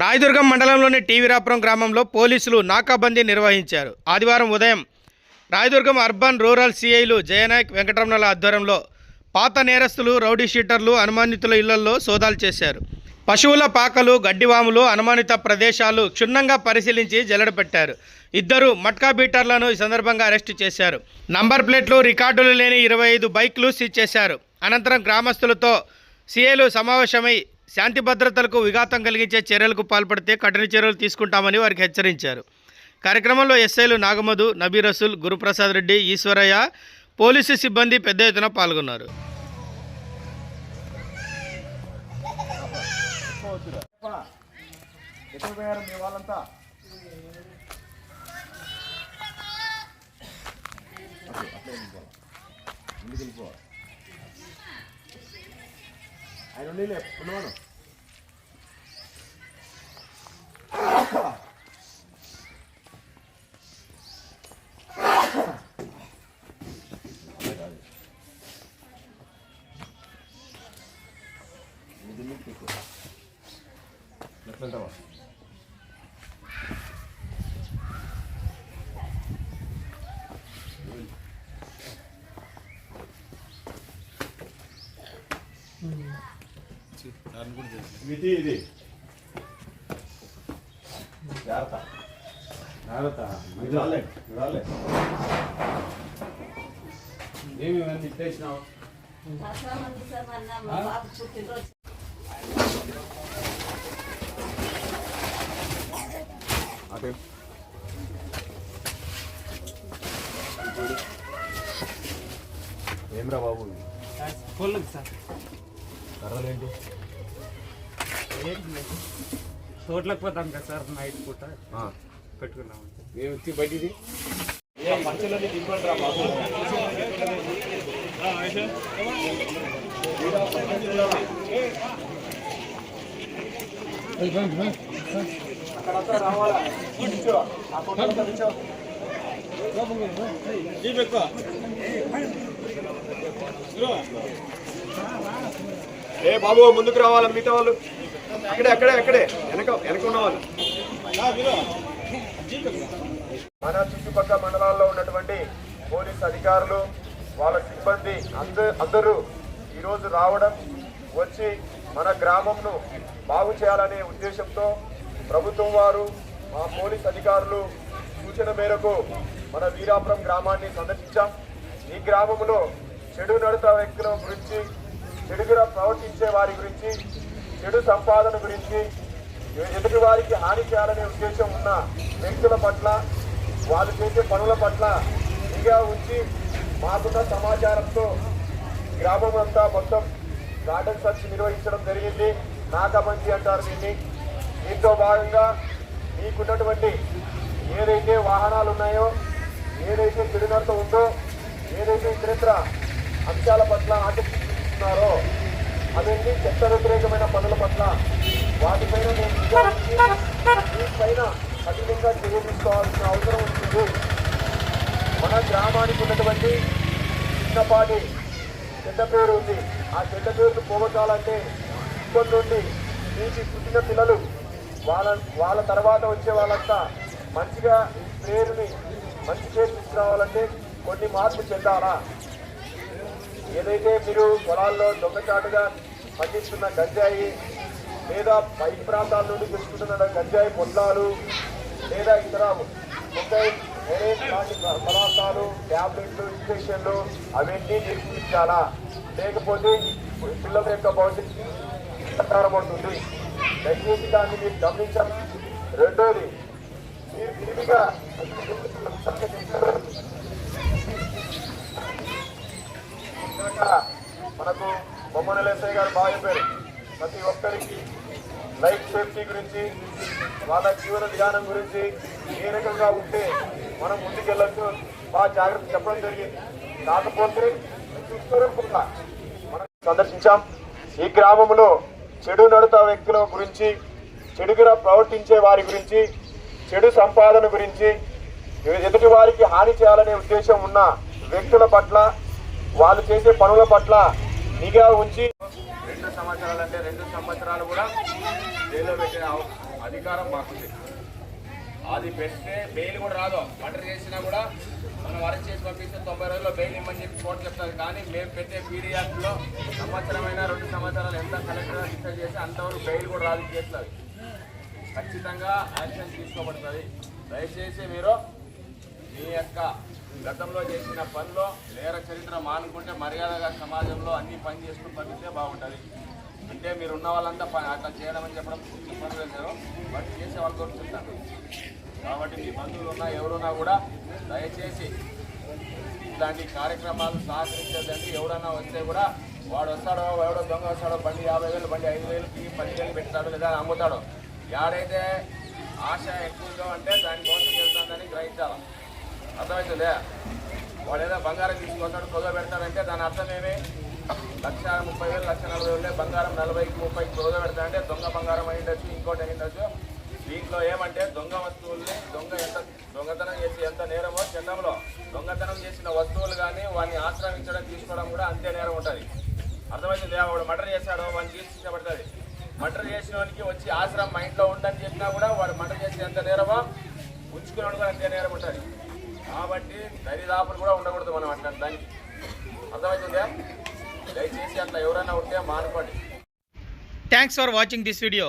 రాయదుర్గం మండలంలోని టీవీరాపురం గ్రామంలో పోలీసులు నాకాబందీ నిర్వహించారు. ఆదివారం ఉదయం రాయదుర్గం అర్బన్ రూరల్ సిఐలు జయనాయక్ వెంకటరమణల ఆధ్వర్యంలో పాత నేరస్తులు రౌడీ షీటర్లు అనుమానితుల ఇళ్ళలో సోదాలు చేశారు. పశువుల పాకలు గడ్డివాములు అనుమానిత ప్రదేశాలు క్షుణ్ణంగా పరిశీలించి జల్లడపెట్టారు ఇద్దరు మట్కా బీటర్లను ఈ సందర్భంగా అరెస్టు చేశారు. నంబర్ ప్లేట్లు రికార్డులు లేని ఇరవై ఐదు బైక్లు సీజ్ చేశారు. అనంతరం గ్రామస్తులతో సీఏలు సమావేశమై శాంతి భద్రతలకు విఘాతం కలిగించే చర్యలకు పాల్పడితే కఠిన చర్యలు తీసుకుంటామని వారికి హెచ్చరించారు. కార్యక్రమంలో ఎస్ఐలు నాగమధు నబీ రసూల్ గురుప్రసాద్ రెడ్డి ఈశ్వరయ్య పోలీసు సిబ్బంది పెద్ద ఎత్తున పాల్గొన్నారు. ఎక్కడ పోయారు మీ వాళ్ళంతా అట్లే, ఎట్లంటావా ఇది ఇది జాగ్రత్త జాగ్రత్త రాలే రాలే ఏమి ఇవన్నీ ఇట్టేసినావు అదే ఏమ్రా బాబు? కోళ్ళకి సార్. కర్రలేంటి? తోటలకు పోతాం కదా సార్ నైట్ పూట. ఆ, పెట్టుకున్నాం ఏమి ఎత్తి బయటిది? పంచులన్నీ దింపండి రా బాబు. అక్కడంతా రావాలా? కూర్చో. ఆ ఫోటోలంతా కూర్చో. ఏ బాబు ముందుకు రావాలా మిగతా వాళ్ళు? అక్కడే అక్కడే అక్కడే. వెనక వెనక ఉన్న వాళ్ళు. మన చుట్టుపక్కల మండలాల్లో ఉన్నటువంటి పోలీస్ అధికారులు వాళ్ళ సిబ్బంది అందరూ అందరూ ఈరోజు రావడం వచ్చి మన గ్రామంను బాగు చేయాలనే ఉద్దేశంతో ప్రభుత్వం వారు మా పోలీస్ అధికారులు సూచన మేరకు మన వీరాపురం గ్రామాన్ని సందర్శించాం. ఈ గ్రామంలో చెడు నడత వ్యక్తుల గురించి చెడుగా ప్రవర్తించే వారి గురించి చెడు సంపాదన గురించి ఎదుటి వారికి హాని చేయాలనే ఉద్దేశం ఉన్న వ్యక్తుల పట్ల వాళ్ళు చేసే పనుల పట్ల నిఘా ఉంచి మాకున్న సమాచారంతో గ్రామం అంతా మొత్తం గార్డెన్ సర్చ్ నిర్వహించడం జరిగింది. నాగమంచి అంటారు దీన్ని. దీంతో భాగంగా మీకున్నటువంటి ఏదైతే వాహనాలు ఉన్నాయో ఏదైతే చెడునడత ఉందో ఏదైతే ఇతరత్ర అంశాల పట్ల ఆసక్తి చూపిస్తున్నారో అవన్నీ చట్ట వ్యతిరేకమైన పనుల పట్ల. వాటిపైన నేను నిఘా కఠినంగా చర్య తీసుకోవాల్సిన అవసరం ఉంటుంది మన గ్రామానికి ఉన్నటువంటి చిన్నపాటి చెడ్డ పేరు ఉంది. ఆ చెడ్డ పేరును పోగొట్టాలంటే ఇప్పటి నుండి మీకు పుట్టిన పిల్లలు వాళ్ళ వాళ్ళ తర్వాత వచ్చే వాళ్ళంతా మంచిగా ఈ పేరుని మంచి పేరు తీసుకురావాలంటే కొన్ని మార్పు చెందాలా ఏదైతే మీరు పొలాల్లో దొంగచాటుగా పండిస్తున్న గంజాయి లేదా పై ప్రాంతాల నుండి తెచ్చుకుంటున్న గంజాయి పొట్లాలు లేదా ఇతర మొబైల్ వేరే లాంటి పదార్థాలు ట్యాబ్లెట్లు ఇంజక్షన్లు అవన్నీ నిర్మించాలా లేకపోతే పిల్లల యొక్క భవిష్యత్తు ప్రకారమవుతుంది దయచేసి దాన్ని మీరు గమనించాలి. రెండోది మీరు విరివిగా మనకు బొమ్మన ఎస్ఐ గారు బాగా చెప్పారు. ప్రతి ఒక్కరికి లైఫ్ సేఫ్టీ గురించి వాళ్ళ జీవన విధానం గురించి ఏ రకంగా ఉంటే మనం ముందుకెళ్ళొచ్చు. బాగా జాగ్రత్త చెప్పడం జరిగింది. కాకపోతే చూసుకోకుండా మనం సందర్శించాం. ఈ గ్రామంలో చెడు నడుత వ్యక్తుల గురించి చెడుగా ప్రవర్తించే వారి గురించి చెడు సంపాదన గురించి ఎదుటి వారికి హాని చేయాలనే ఉద్దేశం ఉన్న వ్యక్తుల పట్ల వాళ్ళు చేసే పనుల పట్ల నిఘా ఉంచి రెండు సంవత్సరాలు అంటే రెండు సంవత్సరాలు కూడా జైల్లో పెట్టిన అధికారం మాకుంది. అది పెడితే బెయిల్ కూడా రాదు. మర్డర్ చేసినా కూడా మనం అరెస్ట్ చేసి పంపిస్తే తొంభై రోజుల్లో బెయిల్ ఇమ్మని చెప్పి కోర్టు చెప్తారు. కానీ మేము పెట్టే పీడీ యాక్ట్లో రెండు సంవత్సరాలు ఎంత కలెక్టర్ డిసైడ్ చేసి అంతవరకు బెయిల్ కూడా రాదు చేస్తుంది ఖచ్చితంగా యాక్షన్ తీసుకోబడుతుంది. దయచేసి మీరు మీ యొక్క గతంలో చేసిన పనిలో నేర చరిత్ర మానుకుంటే మర్యాదగా సమాజంలో అన్ని పని చేసుకుని పంపిస్తే బాగుంటుంది. అంటే మీరు ఉన్న వాళ్ళంతా ప- అట్లా చేయడం అని చెప్పడం చెప్పడం లేదు. బట్ చేసే వాళ్ళతో చెప్తాను కాబట్టి మీ బంధువులు ఉన్నా ఎవరున్నా కూడా దయచేసి ఇలాంటి కార్యక్రమాలు సహకరించదండి ఎవడన్నా వస్తే కూడా వాడు వస్తాడో ఎవడో దొంగ వస్తాడో బండి యాభై వేలు బండి ఐదు వేలకి పది వేలు పెడతాడు లేదా అమ్ముతాడో. యాడైతే ఆశ ఎక్కువగా అంటే దాని కోసం వెళ్తుందని గ్రహించాలి. అర్థమవుతుందే? వాడు ఏదో బంగారం తీసుకొస్తాడు పొగ పెడతాడంటే దాని అర్థం ఏమి? లక్ష ముప్పై వేలు లక్ష నలభై వేలు బంగారం నలభైకి ముప్పైకి పొగ పెడతాడంటే దొంగ బంగారం అయ్యిండొచ్చు ఇంకోటి అయ్యిండొచ్చు దీంట్లో ఏమంటే దొంగ వస్తువుల్ని దొంగ ఎంత దొంగతనం చేసి ఎంత నేరమో చందంలో దొంగతనం చేసిన వస్తువులు కానీ వాడిని ఆశ్రమించడం తీసుకోవడం కూడా అంతే నేరం ఉంటుంది. అర్థమైంది? వాడు మర్డర్ చేశాడో వాడిని తీర్చిపడుతుంది మర్డర్ చేసిన వానికి వచ్చి ఆశ్రమం మా ఇంట్లో ఉండని చెప్పినా కూడా వాడు మర్డర్ చేసి ఎంత నేరమో ఉంచుకున్నాడు కూడా అంతే నేరం ఉంటుంది. కాబట్టి దరిదాపులు కూడా ఉండకూడదు మనం అట్లా దానికి. అర్థమవుతుందా దయచేసి అట్లా ఎవరైనా ఉంటే మానుకోండి. Thanks for watching this video